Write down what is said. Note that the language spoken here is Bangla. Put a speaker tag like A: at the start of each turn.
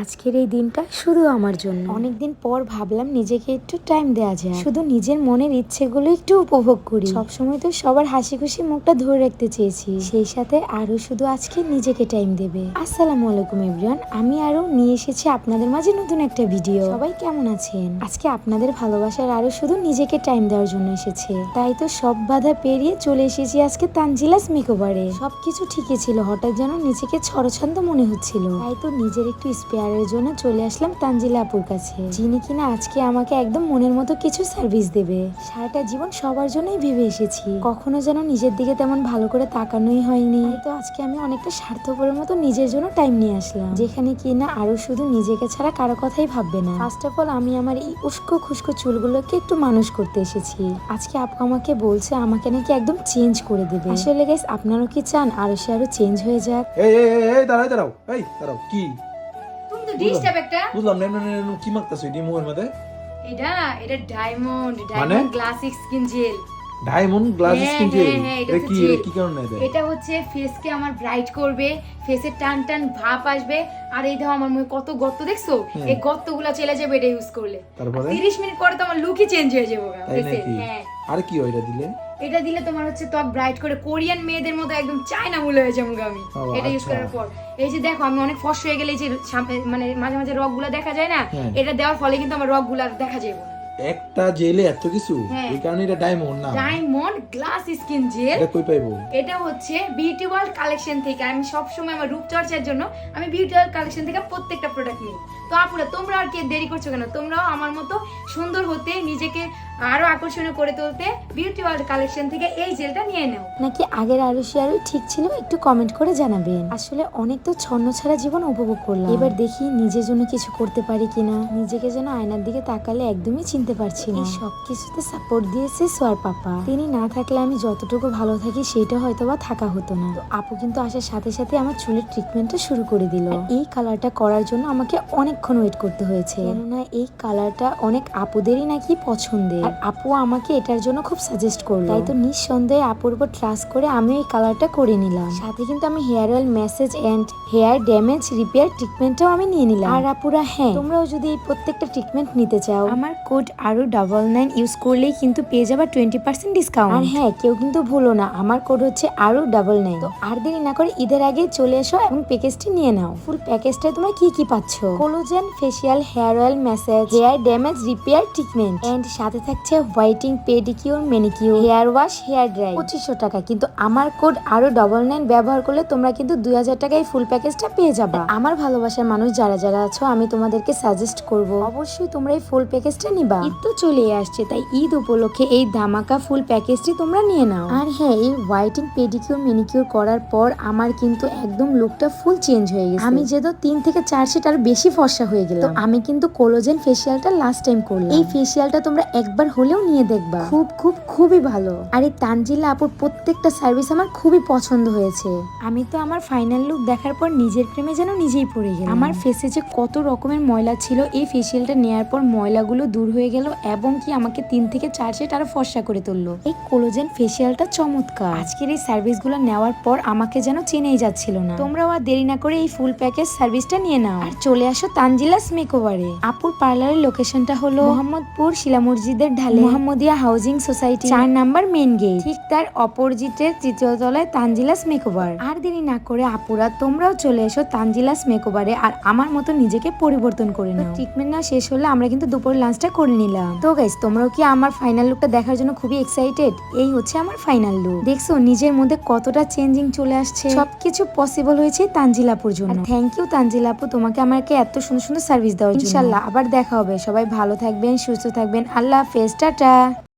A: আজকের এই দিনটা শুধু আমার জন্য। অনেকদিন পর ভাবলাম নিজেকে একটু টাইম দেওয়া যায় শুধু নিজের মনের ইচ্ছেগুলো একটু উপভোগ করি। সবসময় তো সবার হাসি খুশি মুখটা ধরে রাখতে চেয়েছি। সেই সাথে আরও শুধু আজকে নিজেকে টাইম দেবে। আসসালামু আলাইকুম এভরিওয়ান আমি আরও নিয়ে এসেছি আপনাদের মাঝে নতুন একটা ভিডিও সবাই কেমন আছেন? আজকে আপনাদের ভালোবাসার আরও শুধু নিজেকে টাইম দেওয়ার জন্য এসেছে। তাই তো সব বাধা পেরিয়ে চলে এসেছি আজকে তানজিলাস মেকওভারে। সবকিছু ঠিকই ছিল হঠাৎ যেন নিজেকে ছড়ছন্দ মনে হচ্ছিল। তাই তো নিজের একটু স্পেয়ারের জন্য চলে আসলাম তানজিলা আপুর কাছে। যিনি কিনা আজকে আমাকে একদম মনের মতো কিছু সার্ভিস দেবে। সারাটা জীবন সবার জন্যই ভেবে এসেছি। কখনো যেন নিজের দিকে তেমন ভালো করে তাকানোই হয়নি। তো আজকে আমি অনেকটা স্বার্থপরের মতো নিজের জন্য টাইম নিয়ে আসলাম। যেখানে কিনা আরও শুধু নিজেকে ছাড়া কারও কথাই ভাববে না। ফার্স্ট অফ অল আমি আমার এই উস্কো খুস্কো চুলগুলোকে একটু মানুষ করতে এসেছি। আজকে আপু আমাকে বলছে, আমাকে নাকি একদম চেঞ্জ করে দেবে। আসলে গাইস আপনারাও কি চান? আরও সে আরও চেঞ্জ হয়ে যাক।
B: এই এই, দাঁড়াও দাঁড়াও। এই, দাঁড়াও, কি?
C: ডিস্টার্ব একটা।
B: বুঝলাম না কি মাখতেছো এটি মুখের মধ্যে?
C: এটা এটা ডায়মন্ড
B: মানে?
C: Diamond গ্লাসিক skin gel
B: diamond glass skin
C: হ্যাঁ, এটা
B: কি কি কারণে দেয়?
C: এটা হচ্ছে ফেসকে আমার ব্রাইট করবে ফেসের টান টান ভাব আসবে। আর এই দেখো আমার মুখে কত গর্ত দেখছ। এই গর্তগুলো চলে যাবে এটা ইউজ করলে।
B: তারপরে?
C: 30 মিনিট পরে তো আমার লুকই চেঞ্জ হয়ে যাবে
B: নাকি?
C: হ্যাঁ।
B: আর কি ওইটা এটা দিলে?
C: এটা দিলে তোমার হচ্ছে ত্বক ব্রাইট করে কোরিয়ান মেয়েদের মতো একদম চায়না মুলে হয়ে যাব আমি। এটা ইউজ
B: আচ্ছা।
C: করার পর। এই যে দেখো আমি অনেক ফস হয়ে গেলে এই যে মানে মাঝে মাঝে রগগুলো দেখা যায় না?
B: হ্যাঁ।
C: এটা দেওয়ার ফলে কিন্তু আমার রক আর দেখা যাবে না।
B: একটা জেলে এত কিছু?
C: হ্যাঁ।
B: এই কারণে এটা ডায়মন্ড না।
C: ডায়মন্ড গ্লাস স্কিন জেল
B: এটা কই পাইবো?
C: এটা হচ্ছে বিউটি ওয়ার্ল্ড কালেকশন থেকে। আমি সবসময় আমার রূপচর্চার জন্য আমি বিউটি ওয়ার্ল্ড কালেকশন থেকে প্রত্যেকটা প্রোডাক্ট নিই। তো আপুরা তোমরা আর কি দেরি করছ কেন? তোমরাও আমার মতো সুন্দর হতে নিজেকে আরও আকর্ষণীয় করে তুলতে বিউটি ওয়ার্ল্ড কালেকশন থেকে এই জেলটা নিয়ে নাও।
A: নাকি আগের আরও সে আরও ঠিক ছিল? একটু কমেন্ট করে জানাবেন। আসলে অনেক তো ছন্ন ছাড়া জীবন উপভোগ করলাম। এবার দেখি নিজের জন্য কিছু করতে পারি কিনা। নিজেকে যেন আয়নার দিকে তাকালে একদমই চিনতে পারছি না। সব কিছুতে সাপোর্ট দিয়েছে সোয়ার পাপা। তিনি না থাকলে আমি যতটুকু ভালো থাকি সেটা হয়তো বা থাকা হতো না। আপু কিন্তু আসার সাথে সাথে আমার চুলের ট্রিটমেন্টটা শুরু করে দিল। এই কালারটা করার জন্য আমাকে অনেকক্ষণ ওয়েট করতে হয়েছে। কেননা এই কালারটা অনেক আপুদেরই নাকি পছন্দের। আর আপু আমাকে এটার জন্য খুব সাজেস্ট করল। তাই তো নিঃসন্দেহে আপুর উপর ট্রাস্ট করে আমি এই কালারটা করে নিলাম। সাথে কিন্তু আমি hair oil massage and hair damage repair ট্রিটমেন্টটাও আমি নিয়ে নিলাম। আর আপুরা হ্যাঁ তোমরাও যদি এই প্রত্যেকটা ট্রিটমেন্ট নিতে চাও আমার কোড আরও ডাবল নাইন ইউজ করলেই কিন্তু পেয়ে যাবা টোয়েন্টি পার্সেন্ট ডিসকাউন্ট আর হ্যাঁ কেউ কিন্তু ভুলো না, আমার কোড হচ্ছে আরও ডাবল নাইন তো আর দেরি না করে ঈদের আগে চলে এসো এবং প্যাকেজটি নিয়ে নাও। ফুল প্যাকেজটায় তোমরা কি কি পাচ্ছ? Collagen facial hair oil massage hair damage repair treatment and সাথে থাকছে whitening pedicure manicure hair wash hair dry পঁচিশশো টাকা, কিন্তু আমার কোড আরও ডবল নাইন ব্যবহার করলে তোমরা কিন্তু দুই হাজার টাকায় ফুল প্যাকেজটা পেয়ে যাবে। আমার ভালোবাসার মানুষ যারা যারা আছো, আমি তোমাদেরকে সাজেস্ট করব, অবশ্যই তোমরা এই ফুল প্যাকেজটা নিবা। ঈদ তো চলে আসছে তাই ঈদ উপলক্ষে এই ধামাকা ফুল প্যাকেজটি তোমরা নিয়ে নাও। আর হ্যাঁ এই হোয়াইটিং পেডিকিউর মেনিকিউর করার পর আমার কিন্তু একদম লুকটা ফুল চেঞ্জ হয়ে গেছে। আমি যেহেতু তিন থেকে চার সেট আর বেশি ফর্সা হয়ে গেলাম। তো আমি কিন্তু কোলোজেন ফেসিয়ালটা লাস্ট টাইম করলাম। এই ফেসিয়ালটা তোমরা একবার হলেও নিয়ে দেখবা। খুব খুব খুবই ভালো। আর এই তানজিলা আপুর প্রত্যেকটা সার্ভিস আমার খুবই পছন্দ হয়েছে। আমি তো আমার ফাইনাল লুক দেখার পর নিজের প্রেমে যেন নিজেই পড়ে গেলাম। আমার ফেসে যে কত রকমের ময়লা ছিল এই ফেসিয়ালটা নেয়ার পর ময়লাগুলো দূর হয়ে গেল এবং কি আমাকে তিন থেকে চার সেট আরও ফর্সা করে তুললো। এই কোলোজেন ফেসিয়ালটা চমৎকার। আজকের এই সার্ভিসগুলো নেওয়ার পর আমাকে যেন চেনেই যাচ্ছিল না। তোমরাও আর দেরি না করে এই ফুল প্যাকেজ সার্ভিসটা নিয়ে নাও। আর চলে আসো তানজিলাস মেকওভারে আপুর পার্লারের লোকেশনটা হলো মোহাম্মদপুর শিলা মসজিদের ঢালে। মোহাম্মদিয়া হাউজিং সোসাইটি চার নাম্বার মেন গেট ঠিক তার অপোজিটের তৃতীয় তলায় তানজিলাস মেকওভার আর দেরি না করে আপুরা, তোমরাও চলে এসো তানজিলাস মেকওভারে আর আমার মতো নিজেকে পরিবর্তন করে নাও। ট্রিটমেন্ট না শেষ হলে আমরা কিন্তু দুপুর লাঞ্চটা করে নিলাম। তো গাইস তোমরাও কি আমার ফাইনাল লুকটা দেখার জন্য খুবই এক্সাইটেড এই হচ্ছে আমার ফাইনাল লুক দেখছ নিজের মধ্যে কতটা চেঞ্জিং চলে আসছে। সবকিছু পসিবল হয়েছে তানজিলাপুর জন্য। থ্যাংক ইউ তানজিলাপু তোমাকে আমাকে এত সুন্দর সুন্দর সার্ভিস দেওয়ার জন্য। ইনশাল্লাহ। আবার দেখা হবে। সবাই ভালো থাকবেন সুস্থ থাকবেন। আল্লাহ হাফেজ। টাটা।